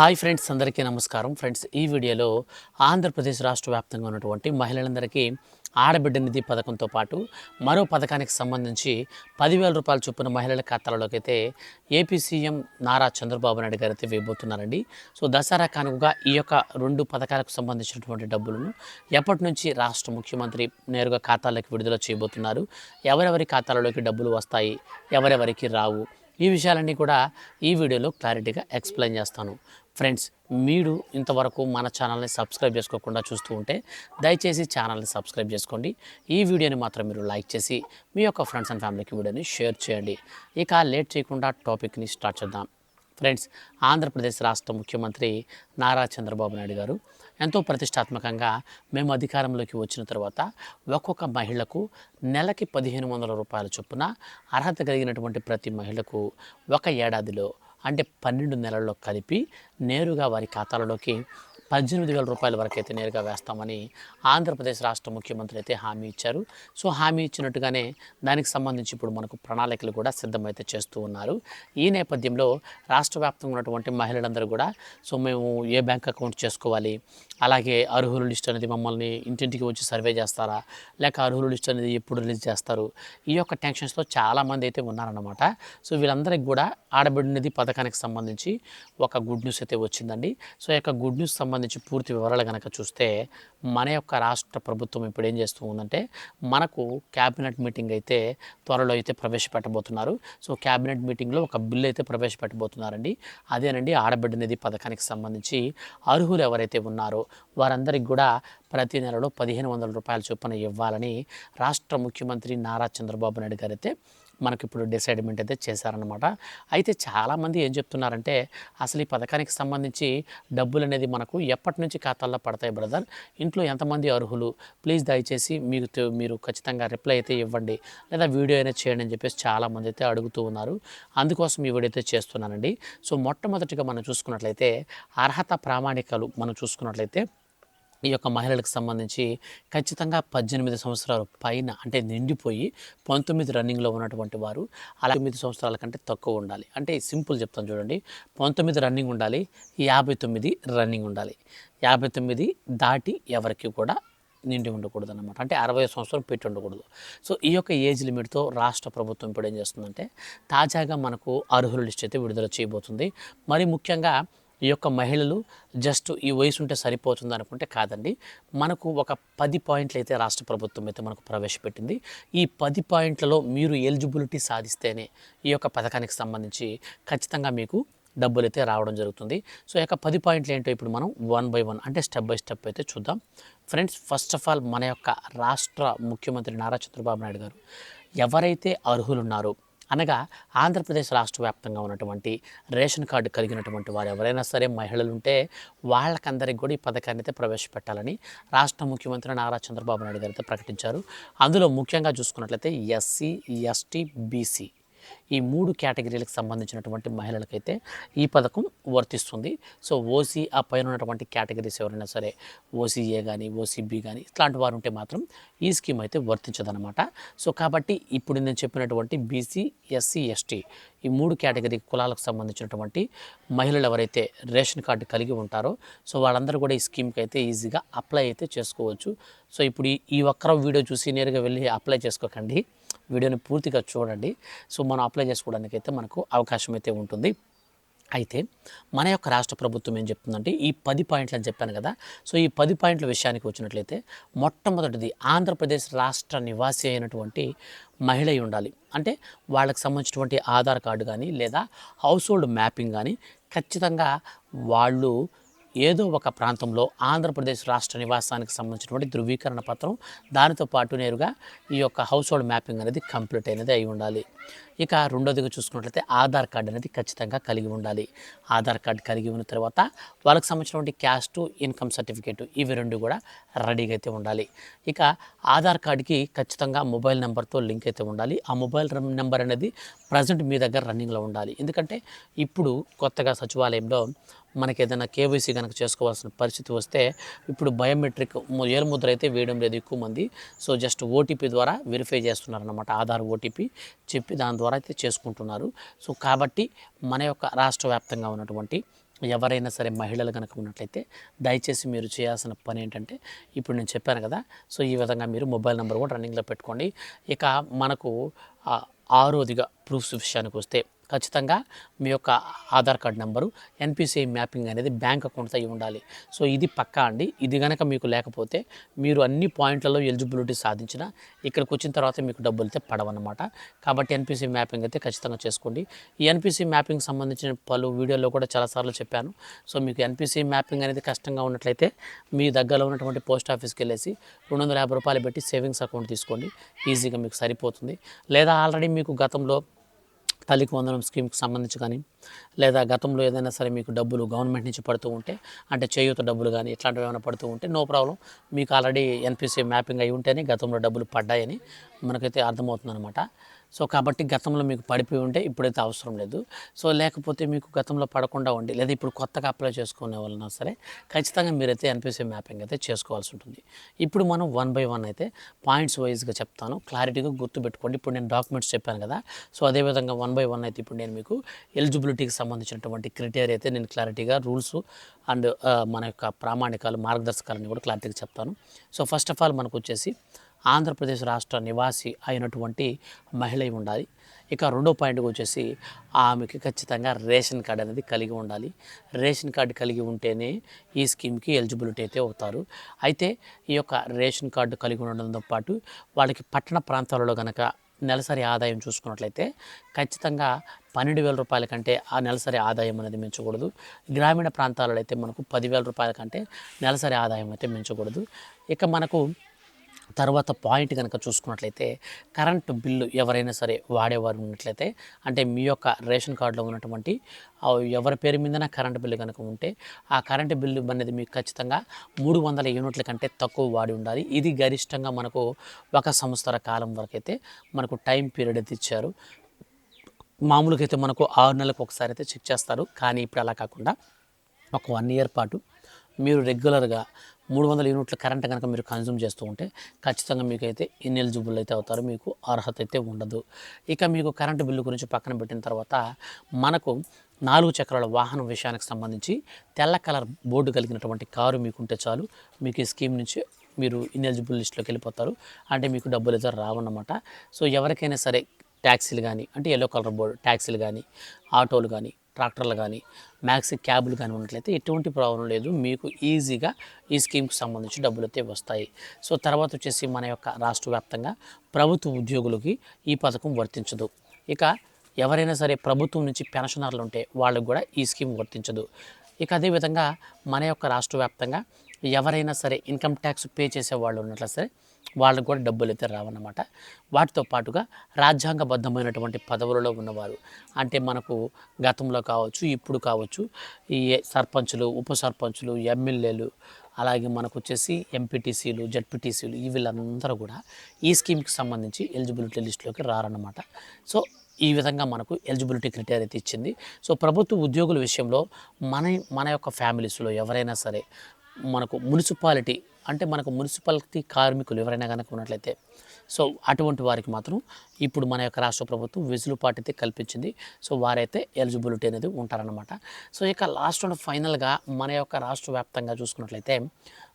Hi friends అందరికీ నమస్కారం. Friends ఈ వీడియోలో ఆంధ్రప్రదేశ్ రాష్ట్ర వ్యాప్తంగా ఉన్నటువంటి మహిళలందరికీ ఆడబిడ్డ నిధి పథకంతో పాటు మరో పథకానికి సంబంధించి పదివేల రూపాయలు చొప్పున మహిళల ఖాతాలలోకి అయితే ఏపీ సీఎం నారా చంద్రబాబు నాయుడు గారు అయితే వేయబోతున్నారండి. సో దసరా కానుకగా ఈ యొక్క రెండు పథకాలకు సంబంధించినటువంటి డబ్బులను ఎప్పటి నుంచి రాష్ట్ర ముఖ్యమంత్రి నేరుగా ఖాతాలకు విడుదల చేయబోతున్నారు? ఎవరెవరి ఖాతాలలోకి డబ్బులు వస్తాయి? ఎవరెవరికి రావు? ఈ విషయాలన్నీ కూడా ఈ వీడియోలో క్లారిటీగా ఎక్స్ప్లెయిన్ చేస్తాను. ఫ్రెండ్స్ మీరు ఇంతవరకు మన ఛానల్ని సబ్స్క్రైబ్ చేసుకోకుండా చూస్తూ ఉంటే దయచేసి ఛానల్ని సబ్స్క్రైబ్ చేసుకోండి. ఈ వీడియోని మాత్రం మీరు లైక్ చేసి మీ యొక్క ఫ్రెండ్స్ అండ్ ఫ్యామిలీకి వీడియోని షేర్ చేయండి. ఇక లేట్ చేయకుండా టాపిక్ని స్టార్ట్ చేద్దాం. ఫ్రెండ్స్ ఆంధ్రప్రదేశ్ రాష్ట్ర ముఖ్యమంత్రి నారా చంద్రబాబు నాయుడు గారు ఎంతో ప్రతిష్టాత్మకంగా మేము అధికారంలోకి వచ్చిన తర్వాత ఒక్కొక్క మహిళకు నెలకి పదిహేను వందల రూపాయల చొప్పున అర్హత కలిగినటువంటి ప్రతి మహిళకు ఒక ఏడాదిలో అంటే పన్నెండు నెలల్లో కలిపి నేరుగా వారి ఖాతాలలోకి పద్దెనిమిది వేల రూపాయల వరకు అయితే నేరుగా వేస్తామని ఆంధ్రప్రదేశ్ రాష్ట్ర ముఖ్యమంత్రి అయితే హామీ ఇచ్చారు. సో హామీ ఇచ్చినట్టుగానే దానికి సంబంధించి ఇప్పుడు మనకు ప్రణాళికలు కూడా సిద్ధమైతే చేస్తూ ఉన్నారు. ఈ నేపథ్యంలో రాష్ట్ర వ్యాప్తంగా ఉన్నటువంటి మహిళలందరూ కూడా సో మేము ఏ బ్యాంక్ అకౌంట్ చేసుకోవాలి? అలాగే అర్హుల లిస్ట్ అనేది మమ్మల్ని ఇంటింటికి వచ్చి సర్వే చేస్తారా? లేక అర్హుల లిస్ట్ అనేది ఎప్పుడు రిలీజ్ చేస్తారు? ఈ యొక్క టెన్షన్స్లో చాలామంది అయితే ఉన్నారన్నమాట. సో వీళ్ళందరికీ కూడా ఆడబిడ్డ నిధి పథకానికి సంబంధించి ఒక గుడ్ న్యూస్ అయితే వచ్చిందండి. సో ఈ యొక్క గుడ్ న్యూస్ సంబంధించి పూర్తి వివరాలు కనుక చూస్తే మన యొక్క రాష్ట్ర ప్రభుత్వం ఇప్పుడు ఏం చేస్తూ ఉందంటే మనకు క్యాబినెట్ మీటింగ్ అయితే త్వరలో అయితే ప్రవేశపెట్టబోతున్నారు. సో క్యాబినెట్ మీటింగ్లో ఒక బిల్ అయితే ప్రవేశపెట్టబోతున్నారండి. అదేనండి ఆడబిడ్డ నిధి పథకానికి సంబంధించి అర్హులు ఎవరైతే ఉన్నారో వారందరికి కూడా ప్రతి నెలలో పదిహేను వందల రూపాయల చొప్పున ఇవ్వాలని రాష్ట్ర ముఖ్యమంత్రి నారా చంద్రబాబు నాయుడు గారు అయితే మనకి ఇప్పుడు డిసైడ్మెంట్ అయితే చేశారనమాట అయితే చాలామంది ఏం చెప్తున్నారంటే అసలు ఈ పథకానికి సంబంధించి డబ్బులు అనేది మనకు ఎప్పటి నుంచి ఖాతాల్లో పడతాయి బ్రదర్? ఇంట్లో ఎంతమంది అర్హులు? ప్లీజ్ దయచేసి మీకు మీరు ఖచ్చితంగా రిప్లై అయితే ఇవ్వండి. లేదా వీడియో అయినా చేయండి అని చెప్పేసి చాలామంది అయితే అడుగుతూ ఉన్నారు. అందుకోసం ఈ వీడియో అయితే చేస్తున్నానండి. సో మొట్టమొదటిగా మనం చూసుకున్నట్లయితే అర్హత ప్రామాణికాలు మనం చూసుకున్నట్లయితే ఈ యొక్క మహిళలకు సంబంధించి ఖచ్చితంగా పద్దెనిమిది సంవత్సరాలు పైన అంటే నిండిపోయి పంతొమ్మిది రన్నింగ్లో ఉన్నటువంటి వారు అలా తొమ్మిది సంవత్సరాల కంటే తక్కువ ఉండాలి. అంటే సింపుల్ చెప్తాను చూడండి. పంతొమ్మిది రన్నింగ్ ఉండాలి యాభై తొమ్మిది రన్నింగ్ ఉండాలి. యాభై తొమ్మిది దాటి ఎవరికి కూడా నిండి ఉండకూడదు అనమాట అంటే అరవై సంవత్సరం పెట్టి ఉండకూడదు. సో ఈ యొక్క ఏజ్ లిమిట్తో రాష్ట్ర ప్రభుత్వం ఇప్పుడు ఏం చేస్తుందంటే తాజాగా మనకు అర్హుల లిస్ట్ అయితే విడుదల చేయబోతుంది. మరి ముఖ్యంగా ఈ యొక్క మహిళలు జస్ట్ ఈ వయసు ఉంటే సరిపోతుంది అనుకుంటే కాదండి. మనకు ఒక పది పాయింట్లు అయితే రాష్ట్ర ప్రభుత్వం అయితే మనకు ప్రవేశపెట్టింది. ఈ పది పాయింట్లలో మీరు ఎలిజిబిలిటీ సాధిస్తేనే ఈ యొక్క పథకానికి సంబంధించి ఖచ్చితంగా మీకు డబ్బులు అయితే రావడం జరుగుతుంది. సో యొక్క పది పాయింట్లు ఏంటో ఇప్పుడు మనం వన్ బై వన్ అంటే స్టెప్ బై స్టెప్ అయితే చూద్దాం. ఫ్రెండ్స్ ఫస్ట్ ఆఫ్ ఆల్ మన యొక్క రాష్ట్ర ముఖ్యమంత్రి నారా చంద్రబాబు నాయుడు గారు ఎవరైతే అర్హులు ఉన్నారో అనగా ఆంధ్రప్రదేశ్ రాష్ట్ర వ్యాప్తంగా ఉన్నటువంటి రేషన్ కార్డు కలిగినటువంటి వారు ఎవరైనా సరే మహిళలు ఉంటే వాళ్ళకందరికి కూడా ఈ పథకాన్ని అయితే ప్రవేశపెట్టాలని రాష్ట్ర ముఖ్యమంత్రి నారా చంద్రబాబు నాయుడు గారు అయితే ప్రకటించారు. అందులో ముఖ్యంగా చూసుకున్నట్లయితే ఎస్సీ ఎస్టీ బీసీ ఈ మూడు కేటగిరీలకు సంబంధించినటువంటి మహిళలకైతే ఈ పథకం వర్తిస్తుంది. సో ఓసీ ఆ పైన ఉన్నటువంటి కేటగిరీస్ ఎవరైనా సరే ఓసీఏ కానీ ఓసీబీ కానీ ఇట్లాంటి వారు ఉంటే మాత్రం ఈ స్కీమ్ అయితే వర్తించదనమాట సో కాబట్టి ఇప్పుడు నేను చెప్పినటువంటి బీసీ ఎస్సీ ఎస్టీ ఈ మూడు కేటగిరీ కులాలకు సంబంధించినటువంటి మహిళలు ఎవరైతే రేషన్ కార్డు కలిగి ఉంటారో సో వాళ్ళందరూ కూడా ఈ స్కీమ్కి అయితే ఈజీగా అప్లై అయితే చేసుకోవచ్చు. సో ఇప్పుడు ఈ ఈ ఒక్కరో వీడియో చూసి నేరుగా వెళ్ళి అప్లై చేసుకోకండి. వీడియోని పూర్తిగా చూడండి. సో మనం అప్లై చేసుకోవడానికి అయితే మనకు అవకాశం అయితే ఉంటుంది. అయితే మన యొక్క రాష్ట్ర ప్రభుత్వం ఏం చెప్తుందంటే ఈ పది పాయింట్లు అని చెప్పాను కదా సో ఈ పది పాయింట్ల విషయానికి వచ్చినట్లయితే మొట్టమొదటిది ఆంధ్రప్రదేశ్ రాష్ట్ర నివాసి అయినటువంటి మహిళ అయి ఉండాలి. అంటే వాళ్ళకి సంబంధించినటువంటి ఆధార్ కార్డు కానీ లేదా హౌస్ హోల్డ్ మ్యాపింగ్ కానీ ఖచ్చితంగా వాళ్ళు ఏదో ఒక ప్రాంతంలో ఆంధ్రప్రదేశ్ రాష్ట్ర నివాసానికి సంబంధించినటువంటి ధృవీకరణ పత్రం. దానితో పాటు నేరుగా ఈ యొక్క హౌస్ హోల్డ్ మ్యాపింగ్ అనేది కంప్లీట్ అయినది అయి ఉండాలి. ఇక రెండోదిగా చూసుకున్నట్లయితే ఆధార్ కార్డు అనేది ఖచ్చితంగా కలిగి ఉండాలి. ఆధార్ కార్డు కలిగి ఉన్న తర్వాత వాళ్ళకి సంబంధించినటువంటి క్యాస్ట్ ఇన్కమ్ సర్టిఫికేట్ ఇవి రెండు కూడా రెడీగా అయితే ఉండాలి. ఇక ఆధార్ కార్డుకి ఖచ్చితంగా మొబైల్ నెంబర్తో లింక్ అయితే ఉండాలి. ఆ మొబైల్ నెంబర్ అనేది ప్రజెంట్ మీ దగ్గర రన్నింగ్లో ఉండాలి. ఎందుకంటే ఇప్పుడు కొత్తగా సచివాలయంలో మనకి ఏదైనా కేవైసీ కనుక చేసుకోవాల్సిన పరిస్థితి వస్తే ఇప్పుడు బయోమెట్రిక్ ఏలుముద్ర అయితే వేయడం లేదు ఎక్కువ మంది. సో జస్ట్ ఓటీపీ ద్వారా వెరిఫై చేస్తున్నారనమాట ఆధార్ ఓటీపీ చెప్పి దాని ద్వారా అయితే చేసుకుంటున్నారు. సో కాబట్టి మన యొక్క రాష్ట్ర వ్యాప్తంగా ఉన్నటువంటి ఎవరైనా సరే మహిళలు కనుక ఉన్నట్లయితే దయచేసి మీరు చేయాల్సిన పని ఏంటంటే ఇప్పుడు నేను చెప్పాను కదా సో ఈ విధంగా మీరు మొబైల్ నెంబర్ కూడా రన్నింగ్లో పెట్టుకోండి. ఇక మనకు ఆరోదిగా ప్రూఫ్స్ విషయానికి వస్తే ఖచ్చితంగా మీ యొక్క Aadhaar card number NPCI mapping అనేది బ్యాంక్ అకౌంట్తో అయి ఉండాలి. సో ఇది పక్కా అండి. ఇది కనుక మీకు లేకపోతే మీరు అన్ని పాయింట్లలో ఎలిజిబిలిటీ సాధించిన ఇక్కడికి వచ్చిన తర్వాత మీకు డబ్బులు అయితే పడవన్నమాట. కాబట్టి ఎన్పిసి మ్యాపింగ్ అయితే ఖచ్చితంగా చేసుకోండి. ఈ ఎన్పిసి మ్యాపింగ్ సంబంధించిన పలు వీడియోలో కూడా చాలాసార్లు చెప్పాను. సో మీకు ఎన్పిసి మ్యాపింగ్ అనేది కష్టంగా ఉన్నట్లయితే మీ దగ్గరలో ఉన్నటువంటి పోస్ట్ ఆఫీస్కి వెళ్ళేసి రెండు వందల యాభై రూపాయలు పెట్టి సేవింగ్స్ అకౌంట్ తీసుకోండి. ఈజీగా మీకు సరిపోతుంది. లేదా ఆల్రెడీ మీకు గతంలో తల్లికి వందనం స్కీమ్కి సంబంధించి కానీ లేదా గతంలో ఏదైనా సరే మీకు డబ్బులు గవర్నమెంట్ నుంచి పడుతూ ఉంటే అంటే చేయూత డబ్బులు కానీ ఇట్లాంటివి ఏమైనా పడుతూ ఉంటే నో ప్రాబ్లం. మీకు ఆల్రెడీ ఎన్పిసి మ్యాపింగ్ అయి ఉంటేనే గతంలో డబ్బులు పడ్డాయని మనకైతే అర్థమవుతుంది అనమాట సో కాబట్టి గతంలో మీకు పడిపోయి ఉంటే ఇప్పుడైతే అవసరం లేదు. సో లేకపోతే మీకు గతంలో పడకుండా ఉండి లేదా ఇప్పుడు కొత్తగా అప్లై చేసుకునే వాళ్ళైనా సరే ఖచ్చితంగా మీరైతే ఎన్పిసి మ్యాపింగ్ అయితే చేసుకోవాల్సి ఉంటుంది. ఇప్పుడు మనం వన్ బై వన్ అయితే పాయింట్స్ వైజ్గా చెప్తాను. క్లారిటీగా గుర్తుపెట్టుకోండి ఇప్పుడు నేను డాక్యుమెంట్స్ చెప్పాను కదా. సో అదేవిధంగా వన్ బై వన్ అయితే ఇప్పుడు నేను మీకు ఎలిజిబిలిటీకి సంబంధించినటువంటి క్రిటేరియా అయితే నేను క్లారిటీగా రూల్స్ అండ్ మన యొక్క ప్రామాణికాలు మార్గదర్శకాలని కూడా క్లారిటీగా చెప్తాను. సో ఫస్ట్ ఆఫ్ ఆల్ మనకు వచ్చేసి ఆంధ్రప్రదేశ్ రాష్ట్ర నివాసి అయినటువంటి మహిళ ఉండాలి. ఇక రెండో పాయింట్కి వచ్చేసి ఆమెకి ఖచ్చితంగా రేషన్ కార్డు అనేది కలిగి ఉండాలి. రేషన్ కార్డు కలిగి ఉంటేనే ఈ స్కీమ్కి ఎలిజిబిలిటీ అయితే అవుతారు. అయితే ఈ యొక్క రేషన్ కార్డు కలిగి ఉండడంతో పాటు వాళ్ళకి పట్టణ ప్రాంతాలలో కనుక నెలసరి ఆదాయం చూసుకున్నట్లయితే ఖచ్చితంగా పన్నెండు వేల రూపాయల కంటే ఆ నెలసరి ఆదాయం అనేది మించకూడదు. గ్రామీణ ప్రాంతాలలో అయితే మనకు పదివేల రూపాయల కంటే నెలసరి ఆదాయం అయితే మించకూడదు. ఇక మనకు తర్వాత పాయింట్ కనుక చూసుకున్నట్లయితే కరెంటు బిల్లు ఎవరైనా సరే వాడేవారు ఉన్నట్లయితే అంటే మీ యొక్క రేషన్ కార్డులో ఉన్నటువంటి ఎవరి పేరు మీదన కరెంటు బిల్లు కనుక ఉంటే ఆ కరెంటు బిల్లు అనేది మీకు ఖచ్చితంగా మూడు వందల యూనిట్ల కంటే తక్కువ వాడి ఉండాలి. ఇది గరిష్టంగా మనకు ఒక సంవత్సర కాలం వరకు అయితే మనకు టైం పీరియడ్ అయితే ఇచ్చారు. మామూలుగా అయితే మనకు ఆరు నెలలకు ఒకసారి అయితే చెక్ చేస్తారు. కానీ ఇప్పుడు అలా కాకుండా ఒక వన్ ఇయర్ పాటు మీరు రెగ్యులర్గా మూడు వందల యూనిట్ల కరెంట్ కనుక మీరు కన్జ్యూమ్ చేస్తూ ఉంటే ఖచ్చితంగా మీకు అయితే ఇన్ఎలిజిబుల్ అయితే అవుతారు మీకు అర్హత అయితే ఉండదు. ఇక మీకు కరెంటు బిల్లు గురించి పక్కన పెట్టిన తర్వాత మనకు నాలుగు చక్రాల వాహనం విషయానికి సంబంధించి తెల్ల కలర్ బోర్డు కలిగినటువంటి కారు మీకుంటే చాలు మీకు ఈ స్కీమ్ నుంచి మీరు ఇన్ఎలిజిబుల్ లిస్ట్లోకి వెళ్ళిపోతారు. అంటే మీకు డబ్బులు అయితే రావన్నమాట. సో ఎవరికైనా సరే ట్యాక్సీలు కానీ అంటే ఎల్లో కలర్ బోర్డు ట్యాక్సీలు కానీ ఆటోలు కానీ ట్రాక్టర్లు కానీ మ్యాక్సీ క్యాబులు కానీ ఉన్నట్లయితే ఎటువంటి ప్రాబ్లం లేదు. మీకు ఈజీగా ఈ స్కీమ్కి సంబంధించి డబ్బులు అయితే వస్తాయి. సో తర్వాత వచ్చేసి మన యొక్క రాష్ట్ర వ్యాప్తంగా ప్రభుత్వ ఉద్యోగులకి ఈ పథకం వర్తించదు. ఇక ఎవరైనా సరే ప్రభుత్వం నుంచి పెన్షనర్లు ఉంటే వాళ్ళకు కూడా ఈ స్కీమ్ వర్తించదు. ఇక అదేవిధంగా మన యొక్క రాష్ట్ర వ్యాప్తంగా ఎవరైనా సరే ఇన్కమ్ ట్యాక్స్ పే చేసే వాళ్ళు ఉన్నట్లయితే సరే వాళ్ళకు కూడా డబ్బులు అయితే రావన్నమాట. వాటితో పాటుగా రాజ్యాంగబద్ధమైనటువంటి పదవులలో ఉన్నవారు అంటే మనకు గతంలో కావచ్చు ఇప్పుడు కావచ్చు ఈ సర్పంచులు ఉప సర్పంచులు ఎమ్మెల్యేలు అలాగే మనకు వచ్చేసి ఎంపీటీసీలు జడ్పీటీసీలు ఈ వీళ్ళందరూ కూడా ఈ స్కీమ్కి సంబంధించి ఎలిజిబిలిటీ లిస్టులోకి రారన్నమాట. సో ఈ విధంగా మనకు ఎలిజిబిలిటీ క్రిటేరియా అయితే ఇచ్చింది. సో ప్రభుత్వ ఉద్యోగుల విషయంలో మన మన యొక్క ఫ్యామిలీస్లో ఎవరైనా సరే మనకు మున్సిపాలిటీ అంటే మనకు మున్సిపాలిటీ కార్మికులు ఎవరైనా కనుక ఉన్నట్లయితే. సో అటువంటి వారికి మాత్రం ఇప్పుడు మన యొక్క రాష్ట్ర ప్రభుత్వం వెసులుబాటు అయితే కల్పించింది. సో వారైతే ఎలిజిబిలిటీ అనేది ఉంటారనమాట సో ఇక లాస్ట్ అండ్ ఫైనల్గా మన యొక్క రాష్ట్ర వ్యాప్తంగా చూసుకున్నట్లయితే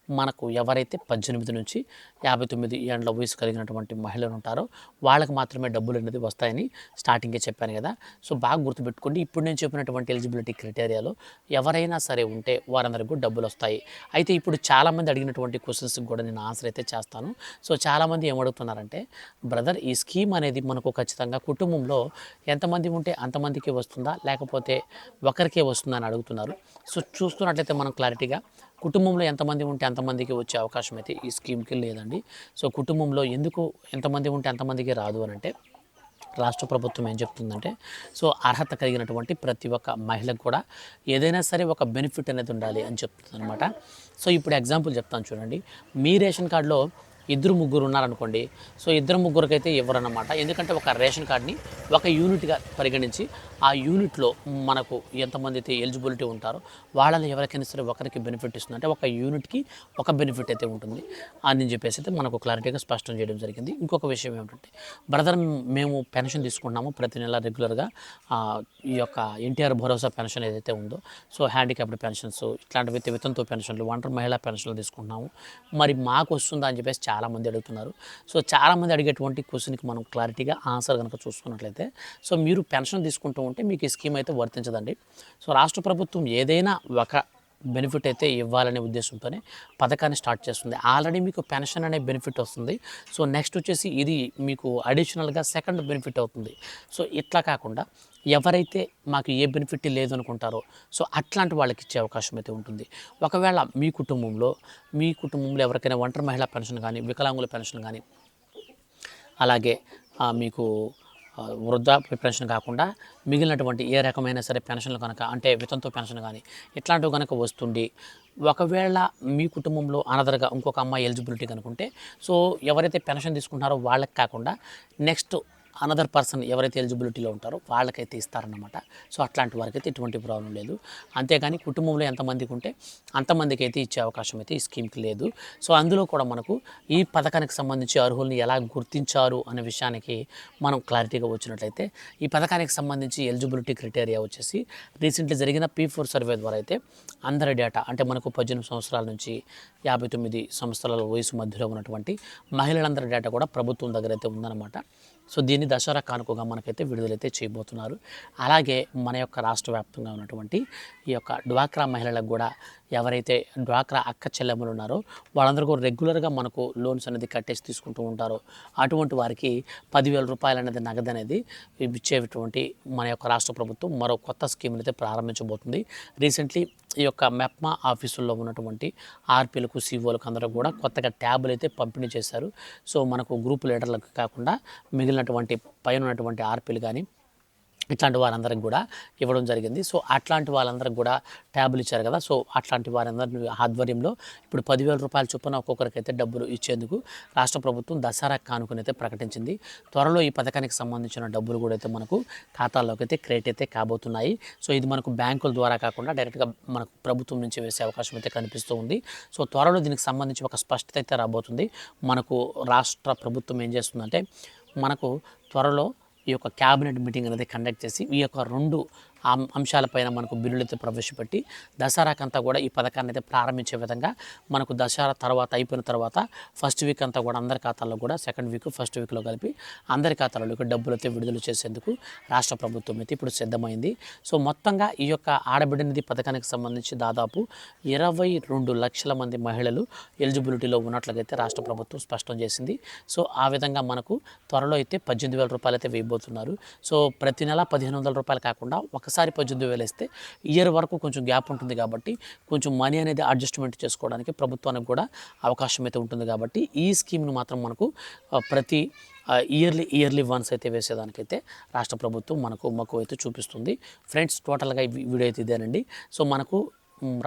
మనకు ఎవరైతే పద్దెనిమిది నుంచి యాభై తొమ్మిది ఏండ్ల వయసు కలిగినటువంటి మహిళలు ఉంటారో వాళ్ళకి మాత్రమే డబ్బులు అనేది వస్తాయని స్టార్టింగే చెప్పాను కదా. సో బాగా గుర్తుపెట్టుకోండి. ఇప్పుడు నేను చెప్పినటువంటి ఎలిజిబిలిటీ క్రైటీరియాలో ఎవరైనా సరే ఉంటే వారందరికీ కూడా డబ్బులు వస్తాయి. అయితే ఇప్పుడు చాలామంది అడిగినటువంటి క్వశ్చన్స్కి కూడా నేను ఆన్సర్ అయితే చేస్తాను. సో చాలామంది ఏమడుగుతున్నారంటే బ్రదర్ ఈ స్కీమ్ అనేది మనకు ఖచ్చితంగా కుటుంబంలో ఎంతమంది ఉంటే అంతమందికి వస్తుందా? లేకపోతే ఒకరికే వస్తుందా? అని అడుగుతున్నారు. సో చూస్తున్నట్లయితే మనం క్లారిటీగా కుటుంబంలో ఎంతమంది ఉంటే అంతమందికి వచ్చే అవకాశం అయితే ఈ స్కీమ్కి లేదండి. సో కుటుంబంలో ఎందుకు ఎంతమంది ఉంటే అంతమందికి రాదు అని అంటే రాష్ట్ర ప్రభుత్వం ఏం చెప్తుందంటే సో అర్హత కలిగినటువంటి ప్రతి ఒక్క మహిళకు కూడా ఏదైనా సరే ఒక బెనిఫిట్ అనేది ఉండాలి అని చెప్తుంది అనమాట సో ఇప్పుడు ఎగ్జాంపుల్ చెప్తాను చూడండి. మీ రేషన్ కార్డులో ఇద్దరు ముగ్గురు ఉన్నారనుకోండి సో ఇద్దరు ముగ్గురికైతే ఇవ్వరన్నమాట ఎందుకంటే ఒక రేషన్ కార్డ్ని ఒక యూనిట్గా పరిగణించి ఆ యూనిట్లో మనకు ఎంతమంది అయితే ఎలిజిబిలిటీ ఉంటారో వాళ్ళని ఎవరికైనా సరే ఒకరికి బెనిఫిట్ ఇస్తుంది. అంటే ఒక యూనిట్కి ఒక బెనిఫిట్ అయితే ఉంటుంది అని చెప్పేసి అయితే మనకు క్లారిటీగా స్పష్టం చేయడం జరిగింది. ఇంకొక విషయం ఏమిటంటే బ్రదర్ మేము పెన్షన్ తీసుకున్నాము ప్రతి నెల రెగ్యులర్గా. ఈ యొక్క ఎన్టీఆర్ భరోసా పెన్షన్ ఏదైతే ఉందో సో హ్యాండిక్యాప్డ్ పెన్షన్స్ ఇట్లాంటివి అయితే పెన్షన్లు ఒంటరి మహిళా పెన్షన్లు తీసుకుంటున్నాము. మరి మాకు వస్తుందా అని చెప్పేసి చాలామంది అడుగుతున్నారు. సో చాలామంది అడిగేటువంటి క్వశ్చన్కి మనం క్లారిటీగా ఆన్సర్ కనుక చూసుకున్నట్లయితే సో మీరు పెన్షన్ తీసుకుంటూ ఉంటే మీకు ఈ స్కీమ్ అయితే వర్తించదండి. సో రాష్ట్ర ప్రభుత్వం ఏదైనా ఒక బెనిఫిట్ అయితే ఇవ్వాలనే ఉద్దేశంతోనే పథకాన్ని స్టార్ట్ చేస్తుంది. ఆల్రెడీ మీకు పెన్షన్ అనే బెనిఫిట్ వస్తుంది. సో నెక్స్ట్ వచ్చేసి ఇది మీకు అడిషనల్గా సెకండ్ బెనిఫిట్ అవుతుంది. సో ఇట్లా కాకుండా ఎవరైతే మాకు ఏ బెనిఫిట్ లేదు అనుకుంటారో సో అట్లాంటి వాళ్ళకి ఇచ్చే అవకాశం అయితే ఉంటుంది. ఒకవేళ మీ కుటుంబంలో మీ కుటుంబంలో ఎవరికైనా ఒంటరి మహిళా పెన్షన్ కానీ వికలాంగుల పెన్షన్ కానీ అలాగే మీకు ఆ, వృద్ధాప్య పెన్షన్ కాకుండా మిగిలినటువంటి ఏ రకమైన సరే పెన్షన్లు కనుక అంటే వితంతు పెన్షన్ కానీ ఇట్లాంటివి కనుక వస్తుండి ఒకవేళ మీ కుటుంబంలో అనదరగా ఇంకొక అమ్మాయి ఎలిజిబిలిటీ కనుకుంటే సో ఎవరైతే పెన్షన్ తీసుకుంటారో వాళ్ళకి కాకుండా నెక్స్ట్ అనదర్ పర్సన్ ఎవరైతే ఎలిజిబిలిటీలో ఉంటారో వాళ్ళకైతే ఇస్తారన్నమాట. సో అట్లాంటి వారికి అయితే ఎటువంటి ప్రాబ్లం లేదు. అంతేగాని కుటుంబంలో ఎంతమందికి ఉంటే అంతమందికి అయితే ఇచ్చే అవకాశం అయితే ఈ స్కీమ్కి లేదు. సో అందులో కూడా మనకు ఈ పథకానికి సంబంధించి అర్హుల్ని ఎలా గుర్తించారు అనే విషయానికి మనం క్లారిటీగా వచ్చినట్లయితే ఈ పథకానికి సంబంధించి ఎలిజిబిలిటీ క్రైటీరియా వచ్చేసి రీసెంట్లీ జరిగిన పీ ఫోర్ సర్వే ద్వారా అయితే అందరి డేటా అంటే మనకు పద్దెనిమిది సంవత్సరాల నుంచి యాభై తొమ్మిది సంవత్సరాల వయసు మధ్యలో ఉన్నటువంటి మహిళలందరి డేటా కూడా ప్రభుత్వం దగ్గర అయితే ఉందన్నమాట. సో దీన్ని దసరా కానుకగా మనకైతే విడుదలైతే చేయబోతున్నారు. అలాగే మన యొక్క రాష్ట్ర వ్యాప్తంగా ఉన్నటువంటి ఈ యొక్క డ్వాక్రా మహిళలకు కూడా ఎవరైతే డ్వాక్రా అక్క చెల్లెమ్మలు ఉన్నారో వాళ్ళందరూ కూడా రెగ్యులర్గా మనకు లోన్స్ అనేది కట్టేసి తీసుకుంటూ ఉంటారో. అటువంటి వారికి పదివేల రూపాయలు అనేది నగదు అనేది ఇచ్చేటువంటి మన యొక్క రాష్ట్ర ప్రభుత్వం మరో కొత్త స్కీమ్ని అయితే ప్రారంభించబోతుంది. రీసెంట్లీ ఈ యొక్క మెప్మా ఆఫీసుల్లో ఉన్నటువంటి ఆర్పీలకు సిఓలకు అందరూ కూడా కొత్తగా ట్యాబులు అయితే పంపిణీ చేశారు. సో మనకు గ్రూప్ లీడర్లకు కాకుండా మిగిలినటువంటి పైన ఉన్నటువంటి ఆర్పీలు కానీ ఇట్లాంటి వారందరికి కూడా ఇవ్వడం జరిగింది. సో అట్లాంటి వాళ్ళందరికి కూడా ట్యాబులు ఇచ్చారు కదా. సో అట్లాంటి వారందరి ఆధ్వర్యంలో ఇప్పుడు పదివేల రూపాయల చొప్పున ఒక్కొక్కరికైతే డబ్బులు ఇచ్చేందుకు రాష్ట్ర ప్రభుత్వం దసరా కానుకొని అయితే ప్రకటించింది. త్వరలో ఈ పథకానికి సంబంధించిన డబ్బులు కూడా అయితే మనకు ఖాతాల్లోకి అయితే క్రియేట్ అయితే కాబోతున్నాయి. సో ఇది మనకు బ్యాంకుల ద్వారా కాకుండా డైరెక్ట్గా మనకు ప్రభుత్వం నుంచి వేసే అవకాశం అయితే కనిపిస్తూ ఉంది. సో త్వరలో దీనికి సంబంధించి ఒక స్పష్టత అయితే రాబోతుంది. మనకు రాష్ట్ర ప్రభుత్వం ఏం చేస్తుందంటే మనకు త్వరలో ఈ యొక్క క్యాబినెట్ మీటింగ్ అనేది కండక్ట్ చేసి ఈ యొక్క రెండు అంశాలపైన మనకు బిల్లులు అయితే ప్రవేశపెట్టి దసరాకంతా కూడా ఈ పథకాన్ని అయితే ప్రారంభించే విధంగా మనకు దసరా తర్వాత అయిపోయిన తర్వాత ఫస్ట్ వీక్ అంతా కూడా అందరి ఖాతాల్లో కూడా సెకండ్ వీక్ ఫస్ట్ వీక్లో కలిపి అందరి ఖాతాలలో డబ్బులు అయితే విడుదల చేసేందుకు రాష్ట్ర ప్రభుత్వం అయితే ఇప్పుడు సిద్ధమైంది. సో మొత్తంగా ఈ యొక్క ఆడబిడ్డ నిధి పథకానికి సంబంధించి దాదాపు ఇరవై రెండు లక్షల మంది మహిళలు ఎలిజిబిలిటీలో ఉన్నట్లయితే రాష్ట్ర ప్రభుత్వం స్పష్టం చేసింది. సో ఆ విధంగా మనకు త్వరలో అయితే పద్దెనిమిది వేల రూపాయలు అయితే వేయబోతున్నారు. సో ప్రతి నెల పదిహేను వందల రూపాయలు కాకుండా ఒక ఒకసారి పద్దెనిమిది వేలు వేస్తే ఇయర్ వరకు కొంచెం గ్యాప్ ఉంటుంది కాబట్టి కొంచెం మనీ అనేది అడ్జస్ట్మెంట్ చేసుకోవడానికి ప్రభుత్వానికి కూడా అవకాశం అయితే ఉంటుంది కాబట్టి ఈ స్కీమ్ను మాత్రం మనకు ప్రతి ఇయర్లీ ఇయర్లీ వన్స్ అయితే వేసేదానికైతే రాష్ట్ర ప్రభుత్వం మనకు మక్కువ అయితే చూపిస్తుంది. ఫ్రెండ్స్ టోటల్గా వీడియో అయితే ఇదేనండి. సో మనకు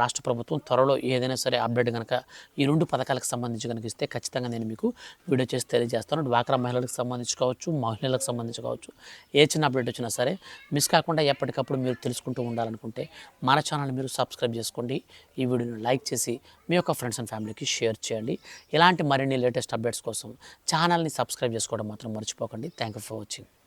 రాష్ట్ర ప్రభుత్వం త్వరలో ఏదైనా సరే అప్డేట్ కనుక ఈ రెండు పథకాలకు సంబంధించి కనుక ఇస్తే ఖచ్చితంగా నేను మీకు వీడియో చేసి తెలియజేస్తాను. డ్వాక్రా మహిళలకు సంబంధించి కావచ్చు మహిళలకు సంబంధించి కావచ్చు ఏ చిన్న అప్డేట్ వచ్చినా సరే మిస్ కాకుండా ఎప్పటికప్పుడు మీరు తెలుసుకుంటూ ఉండాలనుకుంటే మన ఛానల్ మీరు సబ్స్క్రైబ్ చేసుకోండి. ఈ వీడియోని లైక్ చేసి మీ యొక్క ఫ్రెండ్స్ అండ్ ఫ్యామిలీకి షేర్ చేయండి. ఇలాంటి మరిన్ని లేటెస్ట్ అప్డేట్స్ కోసం ఛానల్ని సబ్స్క్రైబ్ చేసుకోవడం మాత్రం మర్చిపోకండి. Thank you for watching